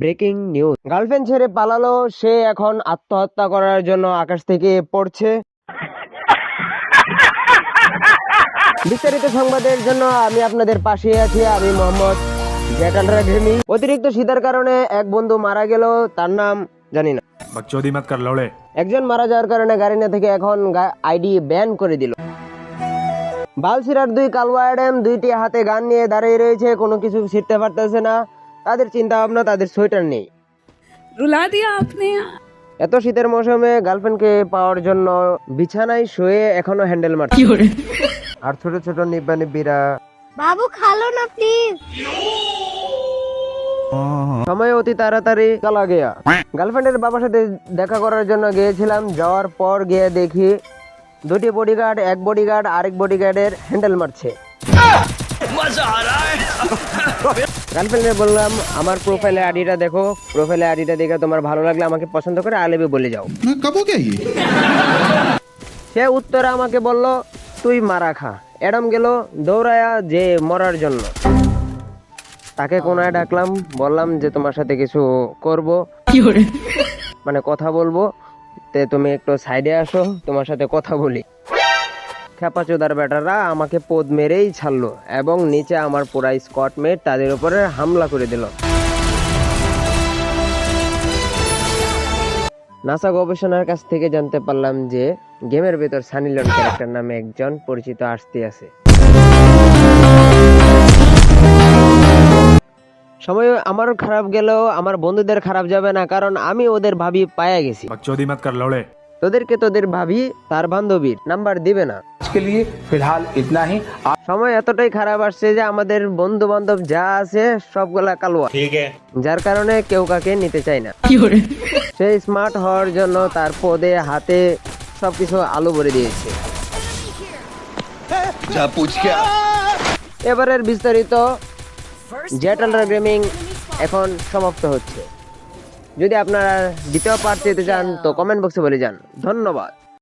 Breaking news. Girlfriend ছেড়ে পালালো সে এখন আত্মহত্যা করার জন্য আকাশ থেকে পড়ছে। বিস্তারিত সংবাদের জন্য আমি আপনাদের পাশে আছি আমি মোহাম্মদ জেটালরা অতিরিক্ত শীতের কারণে এক বন্ধু মারা গেল তার নাম জানি না। একজন মারা যাওয়ার কারণে গাড়ি না থেকে এখন আইডি ব্যান করে দিল। বালসিরার দুই কালওয়াডেম দুইটি হাতে গান নিয়ে দাঁড়িয়ে রয়েছে কোনো কিছু শিখতে পারতেছে না। তাদের চিন্তা ভাবনা তাদের সোয়েটার নেই। রুলা দিয়া আপনি। এত শীতের মৌসুমে গার্লফ্রেন্ডকে পাওয়ার জন্য বিছানায় শুয়ে এখনও হ্যান্ডেল মারছে। আর ছোট ছোট নিব্বা নিব্বিরা বাবু খালো না প্লিজ সময় অতি তাড়াতাড়ি চলা গিয়া। গার্লফ্রেন্ডের বাবার সাথে দেখা করার জন্য গিয়েছিলাম যাওয়ার পর গিয়ে দেখি দুটি বডিগার্ড এক বডিগার্ড আরেক বডিগার্ডের হ্যান্ডেল মারছে। গার্লফ্রেন্ডে বললাম আমার আইডিটা দেখো। আইডিটা দেখে তোমার ভালো লাগলে আমাকে পছন্দ করে আলেবে বলে যাও। সে উত্তরে আমাকে বলল তুই মারা খা। এডম গেল দৌড়ায়া যে মরার জন্য। তাকে কোনায় ডাকলাম বললাম যে তোমার সাথে কিছু করব। মানে কথা বলব। তে তুমি একটু সাইডে আসো তোমার সাথে কথা বলি। খেপাচোদার ব্যাটাররা আমাকে পদ মেরেই ছাড়লো এবং নিচে আমার পুরা স্কট মেট তাদের উপরে হামলা করে দিল। নাসা গবেষণার কাছ থেকে জানতে পারলাম যে গেমের ভেতর সানি লিওন ক্যারেক্টার নামে একজন পরিচিত আসতে আছে। সময় আমার খারাপ গেলেও আমার বন্ধুদের খারাপ যাবে না, কারণ আমি ওদের ভাবি পায়া গেছি। তোদেরকে তোদের ভাবি তার বান্ধবীর নাম্বার দিবে না। আজকে লিয়ে ফিলহাল ইতনা হি। সময় এতটাই খারাপ আসছে যে আমাদের বন্ধু বান্ধব যা আছে সবগুলা কালুয়া। ঠিক যার কারণে কেউ কাকে নিতে চায় না। সে স্মার্ট হওয়ার জন্য তার পদে হাতে সবকিছু আলো ভরে দিয়েছে। এবারের বিস্তারিত জেটালরা গেমিং এখন সমাপ্ত হচ্ছে। যদি আপনারা দ্বিতীয় পার্ট পেতে চান তো কমেন্ট বক্সে বলে যান। ধন্যবাদ।